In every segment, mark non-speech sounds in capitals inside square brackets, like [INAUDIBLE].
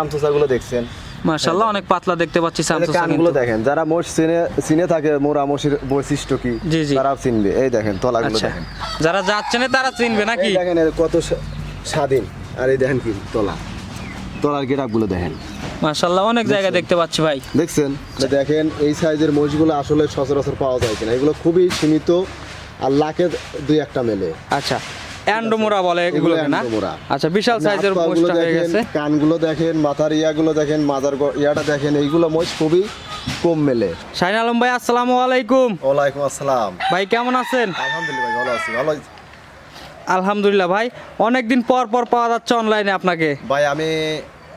চামচুচাগুলো দেখছেন। মাশাআল্লাহ অনেক পাতলা দেখতে পাচ্ছি সামসুসা কিন্তু। দেখেন যারা মোষ চিনে চিনে থাকে মোরা মোষের বৈশিষ্ট্য কি জি, জি। তারা চিনবে। এই দেখেন তলাগুলো আচ্ছা। দেখেন। যারা যাচ্ছে তারা চিনবে নাকি? দেখেন কত স্বাধীন। আর এই দেখেন কি তলা। তলার গেটাপগুলো দেখেন। মাশাআল্লাহ অনেক জায়গা দেখতে পাচ্ছি ভাই। দেখছেন? দেখেন এই সাইজের মোষগুলো আসলে সচরাচর পাওয়া যায় কিনা। এগুলো খুবই সীমিত আর লাখে দুই একটা মেলে। আচ্ছা। অ্যান্ডোমোরা বলে এগুলো না। আচ্ছা বিশাল সাইজের মোষটা হয়ে গেছে। কানগুলো দেখেন মাথার ইয়াগুলো দেখেন মাথার ইয়াটা দেখেন এইগুলো মোষ খুবই কম মেলে। শাহিন আলম ভাই আসসালামু আলাইকুম। ওয়ালাইকুম আসসালাম। ভাই কেমন আছেন? আলহামদুলিল্লাহ ভালো আছি ভালো আছি। আলহামদুলিল্লাহ ভাই অনেকদিন পর পর পাওয়া যাচ্ছে অনলাইনে আপনাকে। ভাই আমি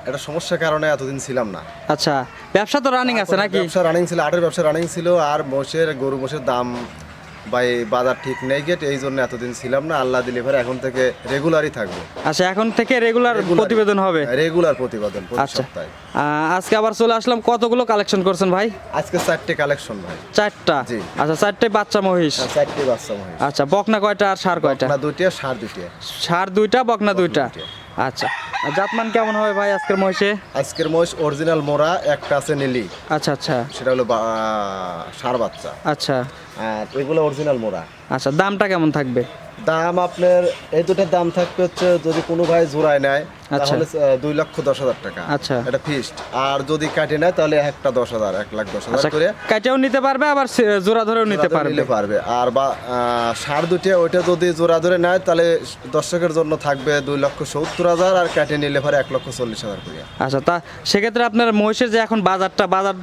একটা সমস্যার কারণে এতদিন ছিলাম না। আচ্ছা ব্যবসা তো রানিং আছে নাকি? ব্যবসা রানিং ছিল আটের ব্যবসা রানিং ছিল আর মোষের গরু মোষের দাম ভাই বাজার ঠিক নেই গেট এই জন্য এতদিন ছিলাম না আল্লাহ দিলে এবার এখন থেকে রেগুলারই থাকব। আচ্ছা এখন থেকে রেগুলার প্রতিবেদন হবে? রেগুলার প্রতিবেদন প্রতি আচ্ছা। সপ্তাহে। আজকে আবার চলে আসলাম কতগুলো কালেকশন করছেন ভাই? আজকে চারটে কালেকশন ভাই। চারটা? জি। আচ্ছা চারটে বাচ্চা মহিষ। হ্যাঁ, চারটে বাচ্চা মহিষ। আচ্ছা বকনা কয়টা আর সার কয়টা? না দুইটা সার দুইটা। সার দুইটা বকনা দুইটা। আচ্ছা জাতমান কেমন হবে ভাই আজকের মহিষে? আজকের মহিষ অরিজিনাল মোরা একটা আছে নীলি। আচ্ছা আচ্ছা। সেটা হলো বা- ষাঁড় বাচ্চা। আচ্ছা। আর এগুলো অরিজিনাল মোরা আচ্ছা দামটা কেমন থাকবে? দাম আপনার এই দুটার দাম থাকবে হচ্ছে যদি কোনো ভাই জোড়ায় নেয় আচ্ছা। তাহলে দুই লক্ষ দশ হাজার টাকা। আচ্ছা। এটা ফিক্সড আর যদি কাটে নেয় তাহলে একটা দশ হাজার এক লাখ দশ হাজার আচ্ছা করে। কাটেও নিতে পারবে আবার জোড়া ধরেও নিতে পারবে। পারবে। আর বা সার দুটিয়া ওইটা যদি জোড়া ধরে নেয় তাহলে দর্শকের জন্য থাকবে দুই লক্ষ সত্তর হাজার আর কাটে নিলে পারে এক লক্ষ চল্লিশ হাজার করে। আচ্ছা তা সেক্ষেত্রে আপনার মহিষের যে এখন বাজারটা বাজার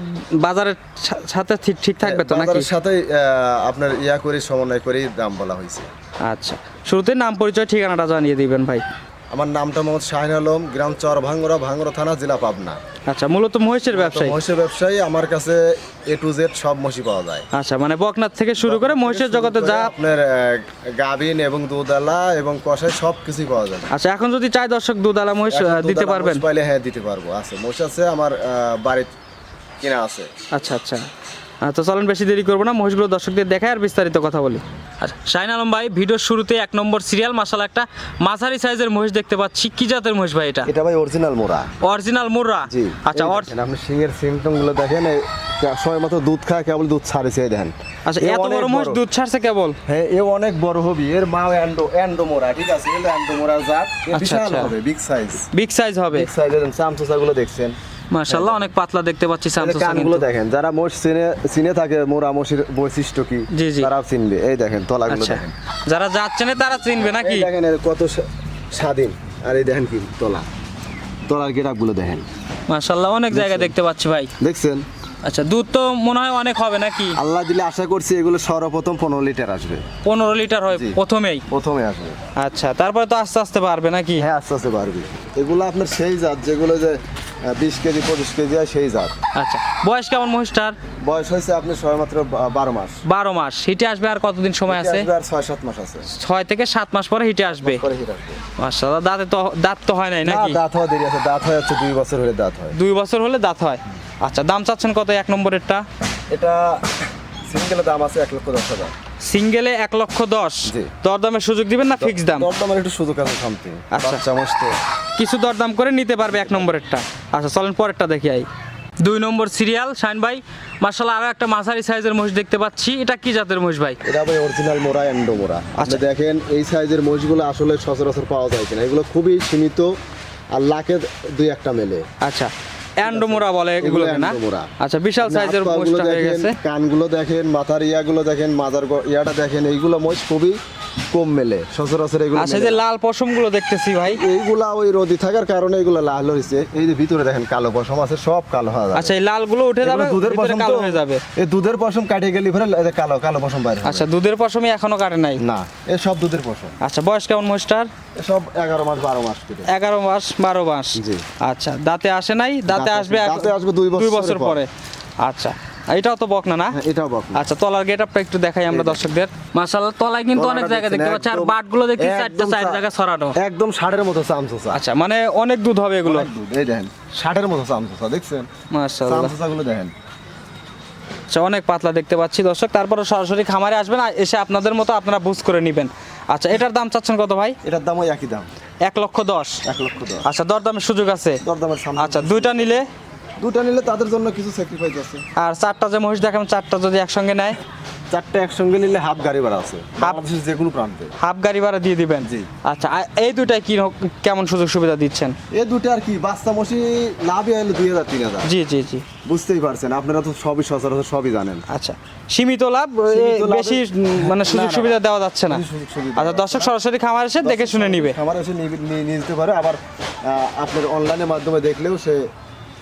বাজারের সাথে ঠিক ঠিক থাকবে তো নাকি? সাথে আপনার ইয়া করে সমন্বয় করেই দাম বলা হয়েছে। আচ্ছা। শুরুতে নাম পরিচয় ঠিকানাটা জানিয়ে দিবেন ভাই। আমার নামটা মোহাম্মদ শাহিন আলম গ্রাম চর ভাঙ্গরা ভাঙ্গরা থানা জেলা পাবনা। আচ্ছা মূলত মহিষের ব্যবসায়ী? মহিষের ব্যবসায়ী আমার কাছে এ টু জেড সব মহিষই পাওয়া যায়। আচ্ছা মানে বকনাথ থেকে শুরু করে মহিষের জগতে যা আপনার গাভিন এবং দুধালা এবং কষাই সব কিছুই পাওয়া যাবে আচ্ছা এখন যদি চাই দর্শক দুধালা মহিষ দিতে পারবেন? মহিষ পাইলে হ্যাঁ দিতে পারব। আছে মহিষ আছে আমার বাড়িতে কিনা আছে। আচ্ছা আচ্ছা। তো চলেন বেশি দেরি করব না মহিষগুলো দর্শকদের দেখায় আর বিস্তারিত কথা বলি। আচ্ছা শাহিন আলম ভাই ভিডিওর শুরুতে এক নম্বর সিরিয়াল মাসাল একটা মাঝারি সাইজের মহিষ দেখতে পাচ্ছি। কি জাতের মহিষ ভাই এটা? এটা ভাই অরিজিনাল মোরা অরিজিনাল মুর্রা জি। আচ্ছা আপনি সিংয়ের সিমটমগুলো দেখেন সময় মতো দুধ খায় কেবল দুধ ছাড়েছে দেখেন। আচ্ছা এত বড় মহিষ দুধ ছাড়ছে কেবল? হ্যাঁ এ অনেক বড় হবি। এর মা অ্যান্ডো অ্যান্ডো মোরা ঠিক আছে? মোরা জাত। আচ্ছা, বিশাল আচ্ছা। হবে বিগ সাইজ বিগ সাইজ হবে। বিগ সাইজের দেখছেন। মাশাআল্লাহ অনেক পাতলা দেখতে পাচ্ছি সামসুসা কানগুলো দেখেন যারা মোষ চিনে চিনে থাকে মোরা মোষের বৈশিষ্ট্য কি। তারা চিনবে। এই দেখেন তলাগুলো আচ্ছা। দেখেন। যারা যাচ্ছে না তারা চিনবে নাকি? দেখেন কত স্বাধীন। আর এই দেখেন কি তলা। তলার গেটাপগুলো দেখেন। মাশাআল্লাহ অনেক জায়গা দেখতে পাচ্ছি ভাই। দেখছেন? আচ্ছা দুধ তো মনে হয় অনেক হবে নাকি? আল্লাহ দিলে আশা করছি এগুলো সর্বপ্রথম পনেরো লিটার আসবে। পনেরো লিটার হয় প্রথমেই? প্রথমে আসবে। আচ্ছা তারপরে তো আস্তে আস্তে বাড়বে নাকি? হ্যাঁ আস্তে আস্তে পারবি এগুলো আপনার সেই জাত যেগুলো যে বিশ কেজি পঁচিশ কেজি হয় সেই জাত। আচ্ছা বয়স কেমন মহিষটার? বয়স হয়েছে আপনি সবেমাত্র বা- বারো মাস। বারো মাস। হিটে আসবে আর কতদিন সময় আছে? আর ছয় সাত মাস আছে। ছয় থেকে সাত মাস পরে হিটে আসবে। মাশাআল্লাহ দাঁতে তো দাঁত তো হয় নাই নাকি? দাঁত হওয়া দেরি আছে। দাঁত হয় হচ্ছে দুই বছর হলে দাঁত হয়। দুই বছর হলে দাঁত হয়। আচ্ছা দাম চাচ্ছেন কত এক নম্বরেরটা? এটা সিঙ্গেলের দাম আছে এক লক্ষ দশ হাজার। সিঙ্গেলে এক লক্ষ দশ। দরদামের সুযোগ দিবেন না ফিক্স দাম? দরদামের একটু সুযোগ আছে সামথিং আচ্ছা। বাচ্চা মাস তো কিছু দরদাম করে নিতে পারবে এক নম্বরেরটা। আচ্ছা চলেন পরেরটা দেখি আই। দুই নম্বর সিরিয়াল শাইন ভাই। মার্শাল আরও একটা মাঝারি সাইজের মহিষ দেখতে পাচ্ছি। এটা কি জাতের মহিষ ভাই? এটা ভাই অরিজিনাল মোরা অ্যান্ডো মোরা আচ্ছা। দেখেন এই সাইজের মোষগুলো আসলে সচরাচর পাওয়া যায় কিনা। এগুলো খুবই সীমিত আর লাখে দুই একটা মেলে। আচ্ছা অ্যান্ডোমোরা বলে এগুলো না? আচ্ছা বিশাল সাইজের মহিষটা হয়ে দেখেন, গেছে। কানগুলো দেখেন মাথার ইয়াগুলো দেখেন মাথার গ- ইয়াটা দেখেন এইগুলো মোষ খুবই কম মেলে সচরাচর এগুলো আচ্ছা যে লাল পশমগুলো দেখতেছি ভাই। এইগুলা ওই রোদি থাকার কারণে এগুলো লাল হয়েছে। এই যে ভিতরে দেখেন কালো পশম আছে সব কালো হয়ে যাবে। আচ্ছা এই লালগুলো উঠে যাবে দুধের পশম কালো হয়ে যাবে। এই দুধের পশম কাটে গেলে পরে কালো কালো পশম বাইরে আচ্ছা দুধের পশমই এখনও কাটে নাই? না এ সব দুধের পশম। আচ্ছা বয়স কেমন মহিষটার? সব এগারো মাস বারো মাস করে এগারো মাস বারো মাস। জি। আচ্ছা দাঁতে আসে নাই? দাঁতে আসবে দাঁতে আসবে দুই বছর। পরে। আচ্ছা এটাও তো বকনা না? হ্যাঁ, এটাও বক আচ্ছা তলার গেট আপটা একটু দেখাই আমরা দর্শকদের। মাশাআল্লাহ তলায় কিন্তু অনেক জায়গা দেখতে পাচ্ছি আর বাটগুলো চারটা চার জায়গা ছড়ানো। একদম ষাটের মতো আচ্ছা মানে অনেক দুধ হবে এগুলো। এই দেখেন ষাটের মতো দেখছেন? মাশাআল্লাহ। দেখেন। আচ্ছা অনেক পাতলা দেখতে পাচ্ছি দর্শক। তারপরে সরাসরি খামারে আসবেন আর এসে আপনাদের মতো আপনারা বুঝ করে নেবেন। আচ্ছা এটার দাম চাচ্ছেন কত ভাই? এটার দাম ওই একই দাম। এক লক্ষ দশ। এক লক্ষ দশ। আচ্ছা দরদামের সুযোগ আছে। দরদামের আচ্ছা দুইটা নিলে দুটা নিলে তাদের জন্য কিছু স্যাক্রিফাইস আছে। আর চারটা যে মহিষ দেখাম চারটা যদি একসঙ্গে নেয়? চারটা একসঙ্গে নিলে হাফ গাড়ি ভাড়া আছে। বাংলাদেশের যে কোনো প্রান্তে। হাফ গাড়ি ভাড়া দিয়ে দিবেন? জি। আচ্ছা এই দুটায় কি কেমন সুযোগ সুবিধা দিচ্ছেন? এই দুটো আর কি বাচ্চা মশি লাভই আইলো দুই হাজার তিন হাজার। জি জি জি। বুঝতেই পারছেন আপনারা তো সবই সচরাচর সবই জানেন। আচ্ছা সীমিত লাভ লাভে- বেশি মানে সুযোগ। সুবিধা দেওয়া যাচ্ছে না। আচ্ছা দর্শক সরাসরি খামার এসে দেখে শুনে নিবে। আমার এসে নিয়ে- যেতে পারে। আবার আপনার অনলাইনের মাধ্যমে দেখলেও সে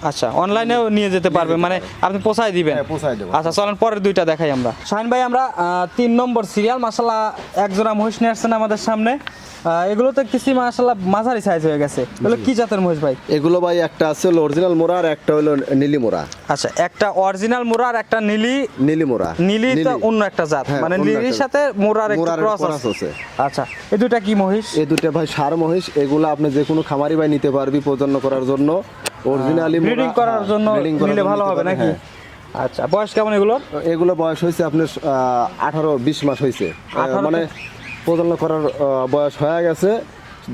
আচ্ছা অনলাইনেও নিয়ে যেতে পারবে মানে আপনি পোষায় দিবেন। হ্যাঁ। আচ্ছা চলেন পরের দুইটা দেখাই আমরা। শাহিন ভাই আমরা তিন নম্বর সিরিয়াল মাসাল্লাহ এক জোড়া মহিষ নিয়ে আসছেন আমাদের সামনে। আহ, এগুলো তো কিছু মাসাল্লাহ মাঝারি সাইজ হয়ে গেছে। এগুলো কি জাতের মহিষ ভাই? এগুলো ভাই একটা আছে হলো অরিজিনাল মোড়া আর একটা হলো নীলি মোড়া। আচ্ছা একটা অরিজিনাল মোরা আর একটা নীলি নীলি মোড়া। নীলি তো অন্য একটা জাত। হ্যাঁ, মানে নীলির সাথে মোরার একটু ক্রস আছে। আচ্ছা এই দুটা কি মহিষ? এই দুটো ভাই সার মহিষ। এগুলো আপনি যে কোনো খামারি ভাই নিতে পারবি প্রজন্ম করার জন্য। অরিজিনালি ব্রিডিং করার জন্য নিলে ভালো হবে নাকি? আচ্ছা বয়স কেমন এগুলো? এগুলো বয়স হয়েছে আপনার আঠারো বিশ মাস হয়েছে। আহ, 18 মানে প্রজন্ম করার বয়স হয়ে গেছে।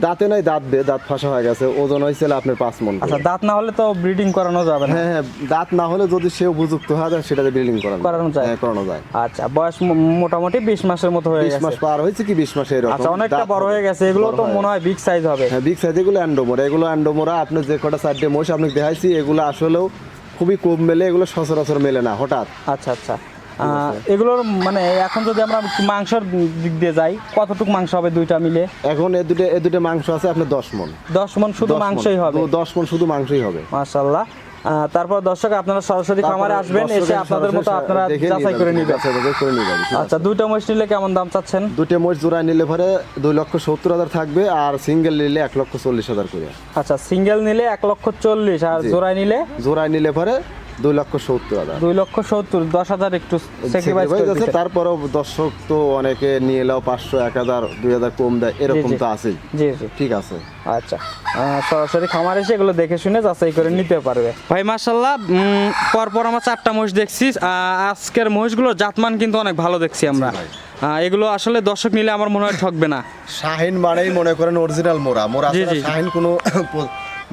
দাঁতে নাই দাঁত বে দাঁত ফাঁসা হয়ে গেছে। ওজন হয়েছিল আপনার পাঁচ মন আচ্ছা দাঁত না হলে তো ব্রিডিং করানো যাবে না। হ্যাঁ হ্যাঁ দাঁত না হলে যদি সে উপযুক্ত হয় তাহলে সেটাতে ব্রিডিং করানো করানো যায়। হ্যাঁ করানো যায়। আচ্ছা বয়স মোটামুটি বিশ মাসের মতো হয়ে বিশ গেছে। মাস পার হয়েছে কি বিশ মাসে এরকম? আচ্ছা অনেকটা বড় হয়ে গেছে। এগুলো তো মনে হয় বিগ সাইজ হবে। হ্যাঁ বিগ সাইজ এগুলো অ্যান্ডোমোরা এগুলো অ্যান্ডোমোরা আপনি যে কটা সাইডে মহিষ আপনি দেখাইছি এগুলো আসলেও খুবই কম মেলে এগুলো সচরাচর মেলে না হঠাৎ। আচ্ছা আচ্ছা। এগুলোর মানে এখন যদি আমরা মাংসের দিক দিয়ে যাই কতটুকু মাংস হবে দুইটা মিলে? এখন এ দুটো এ দুটো মাংস আছে আপনার দশ মন দশ মন শুধু মাংসই হবে? দশ মন শুধু মাংসই হবে। মাশাল্লাহ তারপর দর্শক আপনারা সরাসরি খামারে আসবেন এসে আপনাদের মতো আপনারা যাচাই করে নিবেন। করে নিবেন আচ্ছা দুইটা মহিষ নিলে কেমন দাম চাচ্ছেন? দুটো মোষ জোড়ায় নিলে পরে দুই লক্ষ সত্তর হাজার থাকবে আর সিঙ্গেল নিলে এক লক্ষ চল্লিশ হাজার করে। আচ্ছা সিঙ্গেল নিলে এক লক্ষ চল্লিশ আর। জোড়ায় নিলে? জোড়ায় নিলে পরে দুই লক্ষ সত্তর হাজার। দুই লক্ষ সত্তর দশ হাজার একটু। তারপরেও দর্শক তো অনেকে নিয়ে এলেও পাঁচশো এক হাজার দুই হাজার কম দেয় এরকম তো আছেই। জি জি। ঠিক আছে। আচ্ছা সরাসরি খামার এসে এগুলো দেখে শুনে যাচাই করে নিতে পারবে। ভাই মার্শাল্লাহ পরপর আমার চারটা মহিষ দেখছি আজকের মহিষগুলোর জাতমান কিন্তু অনেক ভালো দেখছি আমরা। এগুলো আসলে দর্শক নিলে আমার মনে হয় ঠকবে না। শাহিন মানেই মনে করেন অরিজিনাল মোরা। মোরা। শাহিন কোনো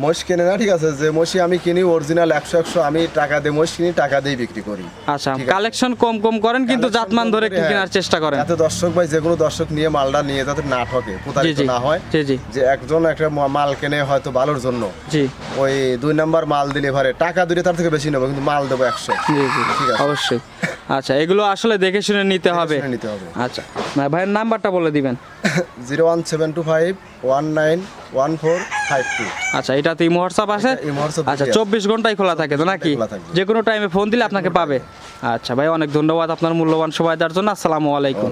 মোষ কিনে না ঠিক আছে? যে মশি আমি কিনি অরিজিনাল একশো একশো আমি টাকা দিয়ে মোষ কিনি টাকা দিয়ে বিক্রি করি। আচ্ছা কালেকশন কম কম করেন কিন্তু জাতমান ধরে করে, হ্যাঁ। কেনার চেষ্টা করেন। যাতে দর্শক ভাই যে কোনো দর্শক নিয়ে মালটা নিয়ে যাতে না ঠকে প্রতারিত না হয় জি জি। যে একজন একটা মাল কেনে হয়তো ভালোর জন্য। জি। ওই দুই নাম্বার মাল দিলে ভারে টাকা দিলে তার থেকে বেশি নেব কিন্তু মাল দেবো একশো। জি জি। ঠিক আছে। অবশ্যই। আচ্ছা এগুলো আসলে দেখে শুনে নিতে হবে। নিতে হবে। আচ্ছা ভাইয়ের নাম্বারটা বলে দিবেন। [LAUGHS] Zero one seven two five one nine one four five two. আচ্ছা এটা তো ইমো হোয়াটসঅ্যাপ আছে? আচ্ছা চব্বিশ ঘন্টাই খোলা থাকে তো নাকি? যে কোনো টাইমে ফোন দিলে আপনাকে পাবে। আচ্ছা ভাই অনেক ধন্যবাদ আপনার মূল্যবান সময় দেওয়ার জন্য। আসসালামু আলাইকুম।